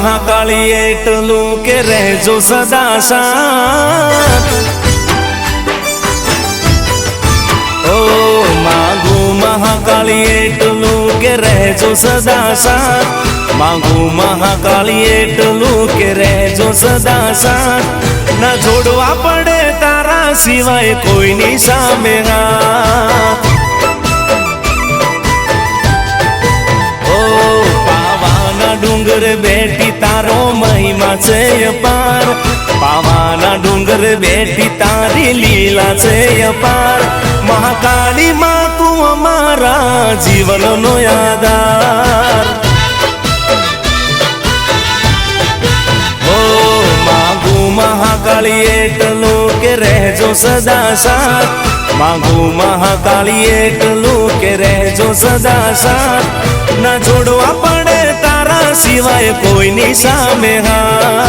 મહાકાળી એટલું કે રહેજો સદા ઓ માગુ મહાકાળી એટલું કે રહેજો સદા સાથ માગુ મહાકાળી એટલું કે રહેજો સદા સાથ ના જોડવા પડે તારા સિવાય કોઈની સામે હાથ. ડુંગર બેઠી તારો મહિમા છે અપાર પાવાના ડુંગર બેઠી તારી લીલા છે અપાર મહાકાળી માં તું અમારા જીવનનો આધાર મહાકાળી એટલો કે રહેજો સદા સાથ માગુ મહાકાળી એટલો કે રહેજો સદા સાથ ના જોડવા સિવાય કોઈની સામે હા.